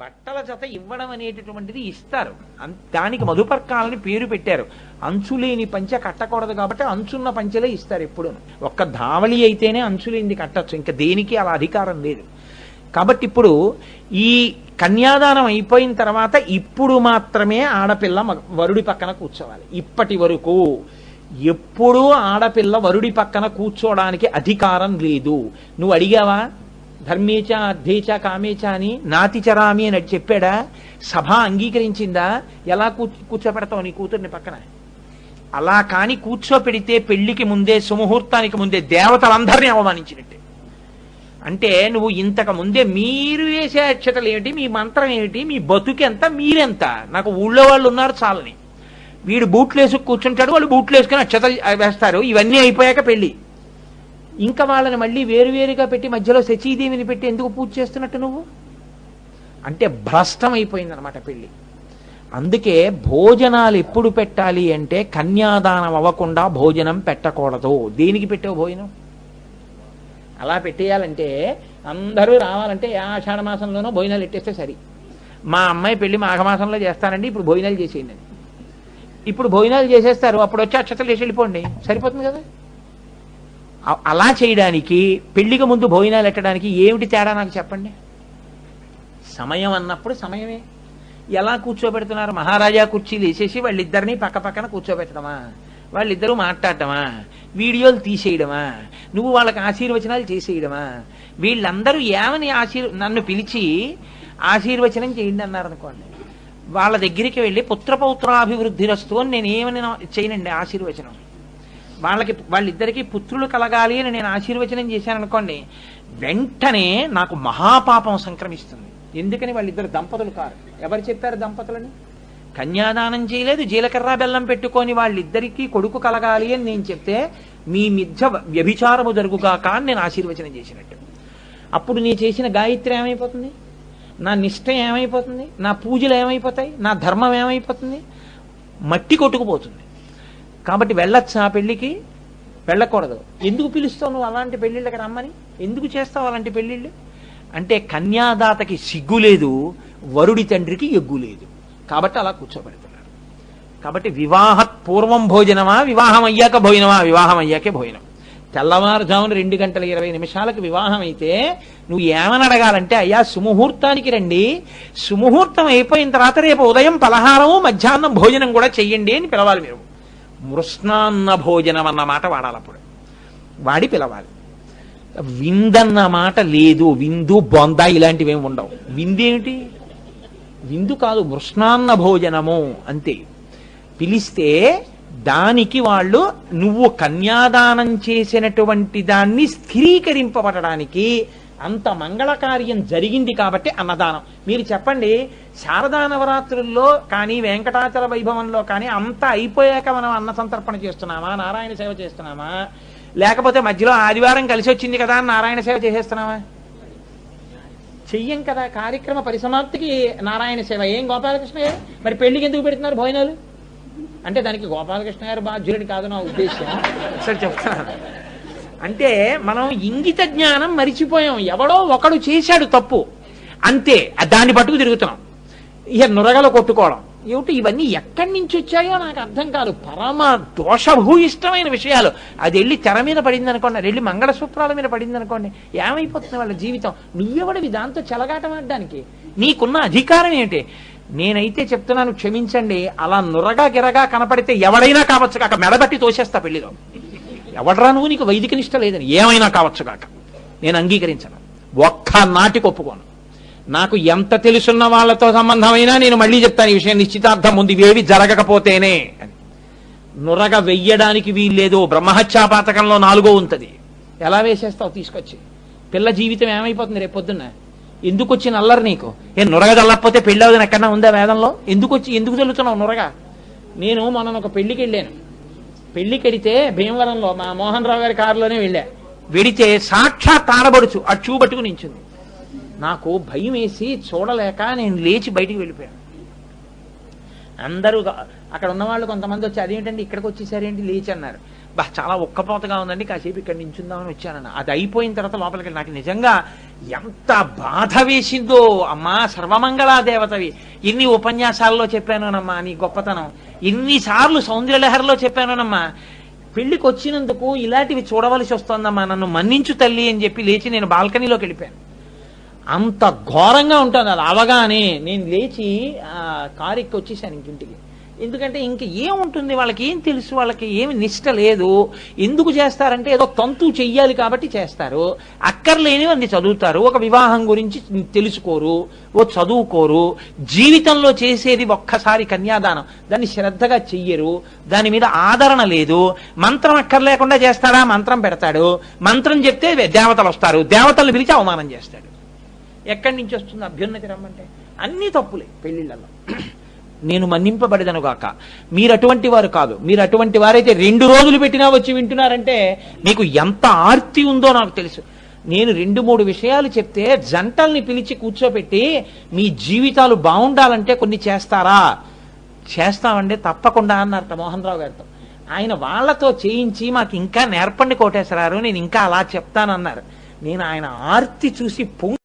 బట్టల జత ఇవ్వడం అనేటటువంటిది ఇస్తారు. దానికి మధుపర్కాలని పేరు పెట్టారు. అంచులేని పంచె కట్టకూడదు కాబట్టి అంచున్న పంచెలే ఇస్తారు ఎప్పుడు ఒక్క ధావళి అయితేనే అంచులేనిది కట్టచ్చు. ఇంకా దేనికి అలా అధికారం లేదు. కాబట్టి ఇప్పుడు ఈ కన్యాదానం అయిపోయిన తర్వాత ఇప్పుడు మాత్రమే ఆడపిల్ల వరుడి పక్కన కూర్చోవాలి. ఇప్పటి వరకు ఎప్పుడూ ఆడపిల్ల వరుడి పక్కన కూర్చోవడానికి అధికారం లేదు. నువ్వు అడిగావా? ధర్మేచ అర్ధేచ కామేచ అని నాతి చరామి అని చెప్పాడా? సభ అంగీకరించిందా? ఎలా కూ కూర్చోపెడతావు నీ కూతుర్ని పక్కన? అలా కాని కూర్చోపెడితే పెళ్ళికి ముందే సుముహూర్తానికి ముందే దేవతలందరినీ అవమానించినట్టే. అంటే నువ్వు ఇంతకు ముందే మీరు వేసే అక్షతలు ఏమిటి? మీ మంత్రం ఏమిటి? మీ బతుకెంత మీరెంత? నాకు ఊళ్ళో వాళ్ళు ఉన్నారు చాలని. వీడు బూట్లు వేసుకు కూర్చుంటాడు వాళ్ళు బూట్లు వేసుకుని అక్షతలు వేస్తారు. ఇవన్నీ అయిపోయాక పెళ్ళి. ఇంకా వాళ్ళని మళ్ళీ వేరువేరుగా పెట్టి మధ్యలో శచీదేవిని పెట్టి ఎందుకు పూజ చేస్తున్నట్టు నువ్వు? అంటే భ్రష్టం అయిపోయిందనమాట పెళ్ళి. అందుకే భోజనాలు ఎప్పుడు పెట్టాలి అంటే కన్యాదానం అవ్వకుండా భోజనం పెట్టకూడదు. దేనికి పెట్టావు భోజనం? అలా పెట్టేయాలంటే అందరూ రావాలంటే ఏ ఆషాఢ మాసంలోనో భోజనాలు పెట్టేస్తే సరి. మా అమ్మాయి పెళ్ళి మాఘమాసంలో చేస్తానండి ఇప్పుడు భోజనాలు చేసేయండి. ఇప్పుడు భోజనాలు చేసేస్తారు అప్పుడు వచ్చి అక్షతలు వేసి వెళ్ళిపోండి. సరిపోతుంది కదా? అలా చేయడానికి పెళ్ళికి ముందు భోజనాలు పెట్టడానికి ఏమిటి తేడా నాకు చెప్పండి? సమయం అన్నప్పుడు సమయమే. ఎలా కూర్చోబెడుతున్నారు? మహారాజా కుర్చీలు వేసేసి వాళ్ళిద్దరిని పక్క పక్కన కూర్చోబెట్టడమా? వాళ్ళిద్దరూ మాట్లాడటమా? వీడియోలు తీసేయడమా? నువ్వు వాళ్ళకి ఆశీర్వచనాలు చేసేయడమా? వీళ్ళందరూ ఏమని ఆశీర్ నన్ను పిలిచి ఆశీర్వచనం చేయండి అన్నారు అనుకోండి వాళ్ళ దగ్గరికి వెళ్ళి పుత్రపౌత్రాభివృద్ధి రస్తు అని నేను ఏమని చేయనండి ఆశీర్వచనం. వాళ్ళకి వాళ్ళిద్దరికీ పుత్రులు కలగాలి అని నేను ఆశీర్వచనం చేశాను అనుకోండి వెంటనే నాకు మహాపాపం సంక్రమిస్తుంది. ఎందుకని వాళ్ళిద్దరు దంపతులు కారు. ఎవరు చెప్పారు దంపతులని? కన్యాదానం చేయలేదు జీలకర్ర బెల్లం పెట్టుకొని వాళ్ళిద్దరికీ కొడుకు కలగాలి అని నేను చెప్తే మీ మిథ్య వ్యభిచారము జరుగుగాక అని నేను ఆశీర్వచనం చేసినట్టు. అప్పుడు నీ చేసిన గాయత్రి ఏమైపోతుంది? నా నిష్ట ఏమైపోతుంది? నా పూజలు ఏమైపోతాయి? నా ధర్మం ఏమైపోతుంది? మట్టి కొట్టుకుపోతుంది. కాబట్టి వెళ్ళొచ్చా ఆ పెళ్ళికి వెళ్ళకూడదు. ఎందుకు పిలుస్తావు నువ్వు అలాంటి పెళ్ళిళ్ళకి రమ్మని? ఎందుకు చేస్తావు అలాంటి పెళ్ళిళ్ళు? అంటే కన్యాదాతకి సిగ్గు లేదు వరుడి తండ్రికి ఎగ్గు లేదు. కాబట్టి అలా కూర్చోబెడుతున్నారు. కాబట్టి వివాహ పూర్వం భోజనమా వివాహం అయ్యాక భోజనమా? వివాహం అయ్యాకే భోజనం. తెల్లవారుజామున రెండు గంటల ఇరవై నిమిషాలకు వివాహం అయితే నువ్వు ఏమని అడగాలంటే అయ్యా సుముహూర్తానికి రండి. సుముహూర్తం అయిపోయిన తర్వాత రేపు ఉదయం పలహారము మధ్యాహ్నం భోజనం కూడా చెయ్యండి అని పిలవాలి మీరు. మృష్ణాన్న భోజనం అన్న మాట వాడాలి అప్పుడు వాడి పిలవాలి. విందన్న మాట లేదు విందు బొంద ఇలాంటివి ఏమి ఉండవు. విందేమిటి? విందు కాదు మృష్ణాన్న భోజనము అంతే. పిలిస్తే దానికి వాళ్ళు నువ్వు కన్యాదానం చేసినటువంటి దాన్ని స్థిరీకరింపబడడానికి అంత మంగళకార్యం జరిగింది కాబట్టి అన్నదానం. మీరు చెప్పండి శారదా నవరాత్రుల్లో కానీ వెంకటాచల వైభవంలో కానీ అంతా అయిపోయాక మనం అన్న సంతర్పణ చేస్తున్నామా నారాయణ సేవ చేస్తున్నామా? లేకపోతే మధ్యలో ఆదివారం కలిసి వచ్చింది కదా అని నారాయణ సేవ చేసేస్తున్నామా చెయ్యం కదా కార్యక్రమ పరిసమాప్తికి నారాయణ సేవ. ఏం గోపాలకృష్ణ గారు? మరి పెళ్ళికి ఎందుకు పెడుతున్నారు భోజనాలు? అంటే దానికి గోపాలకృష్ణ గారు బాధ్యుడి కాదు నా ఉద్దేశం సరే చెప్తాను. అంటే మనం ఇంగిత జ్ఞానం మరిచిపోయాం. ఎవడో ఒకడు చేశాడు తప్పు. అంతే దాన్ని పట్టుకు తిరుగుతున్నాం. ఇక నురగలు కొట్టుకోవడం. ఏమిటి? ఇవన్నీ ఎక్కడి నుంచి వచ్చాయో నాకు అర్థం కాదు. పరమ దోషభూయిష్టమైన విషయాలు. అది వెళ్ళి తెర మీద పడింది అనుకోండి వెళ్ళి మంగళసూత్రాల మీద పడింది అనుకోండి ఏమైపోతుంది వాళ్ళ జీవితం? నువ్వెవడివి దాంతో చెలగాటమాడడానికి నీకున్న అధికారం ఏంటి నేనైతే చెప్తున్నాను క్షమించండి. అలా నురగా గిరగా కనపడితే ఎవడైనా కావచ్చు కాక మెడబట్టి తోసేస్తా పెళ్ళిలో. ఎవడరా నువ్వు? నీకు వైదిక నిష్ట లేదని. ఏమైనా కావచ్చు కాక. నేను అంగీకరించను. ఒక్క నాటికి ఒప్పుకోను. నాకు ఎంత తెలుసున్న వాళ్ళతో సంబంధమైనా నేను మళ్ళీ చెప్తాను ఈ విషయం. నిశ్చితార్థం ఉంది ఇవేవి జరగకపోతేనే అని. నురగ వెయ్యడానికి వీల్లేదు. బ్రహ్మహత్యాపాతకంలో నాలుగో ఉంటుంది. ఎలా వేసేస్తావు? తీసుకొచ్చి. పిల్ల జీవితం ఏమైపోతుంది రేపొద్దున్న ఎందుకు వచ్చి నల్లరు నీకు? ఏ నురగ చల్లకపోతే పెళ్ళి అవుదని ఎక్కడన్నా ఉందా వేదంలో? ఎందుకు వచ్చి ఎందుకు చల్లుతున్నావు నురగ? నేను మొన్న ఒక పెళ్ళికి వెళ్ళాను. పెళ్ళికి భీమవరంలో మా మోహన్ రావు గారి కారులోనే వెళ్ళా. వెడితే సాక్షాత్ ఆడబడుచు ఆ చూ పట్టుకు నించుంది. నాకు భయం వేసి చూడలేక నేను లేచి బయటికి వెళ్ళిపోయాను. అందరూ అక్కడ ఉన్న వాళ్ళు కొంతమంది వచ్చి అదేంటండి ఇక్కడికి వచ్చేసారేంటి? లేచి అన్నారు. బా చాలా ఉక్కపోతగా ఉందండి. కాసేపు ఇక్కడ నించుందామని వచ్చానన్న. అది అయిపోయిన తర్వాత లోపలికి నాకు నిజంగా ఎంత బాధ వేసిందో. అమ్మా సర్వమంగళా దేవతవి. ఇన్ని ఉపన్యాసాల్లో చెప్పానోనమ్మా నీ గొప్పతనం. ఇన్నిసార్లు సౌందర్యలహరిలో చెప్పానోనమ్మా. పెళ్ళికి వచ్చినందుకు ఇలాంటివి చూడవలసి వస్తోందమ్మా. నన్ను మన్నించు తల్లి అని చెప్పి లేచి నేను బాల్కనీలోకి వెళ్ళిపోయాను. అంత ఘోరంగా ఉంటుంది అది అవగానే నేను లేచి ఆ, కారు ఎక్కి వచ్చేసాను ఇంటికి ఎందుకంటే ఇంక ఏముంటుంది? వాళ్ళకి ఏం తెలుసు? వాళ్ళకి ఏమి నిష్ట లేదు. ఎందుకు చేస్తారంటే ఏదో తంతు చెయ్యాలి కాబట్టి చేస్తారు. అక్కర్లేనివన్నీ చదువుతారు. ఒక వివాహం గురించి తెలుసుకోరు. ఓ చదువుకోరు. జీవితంలో చేసేది ఒక్కసారి కన్యాదానం. దాన్ని శ్రద్ధగా చెయ్యరు. దాని మీద ఆదరణ లేదు. మంత్రం అక్కర్లేకుండా చేస్తాడా? మంత్రం పెడతాడు. మంత్రం చెప్తే దేవతలు వస్తారు. దేవతలు పిలిచి అవమానం చేస్తాడు. ఎక్కడి నుంచి వస్తుంది? అభ్యున్నతి రమ్మంటే అన్ని తప్పులే. పెళ్ళిళ్ళలో నేను మన్నింపబడదను గాక. మీరు అటువంటి వారు కాదు. మీరు అటువంటి వారైతే రెండు రోజులు పెట్టినా వచ్చి వింటున్నారంటే మీకు ఎంత ఆర్తి ఉందో నాకు తెలుసు. నేను రెండు మూడు విషయాలు చెప్తే జంటల్ని పిలిచి కూర్చోబెట్టి మీ జీవితాలు బాగుండాలంటే కొన్ని చేస్తారా? చేస్తామండి తప్పకుండా అన్నారట మోహన్ రావు గారితో. ఆయన వాళ్ళతో చేయించి మాకు ఇంకా నేర్పండి కోటేశ్వరారు నేను ఇంకా అలా చెప్తానన్నారు. నేను ఆయన ఆర్తి చూసి పొంగి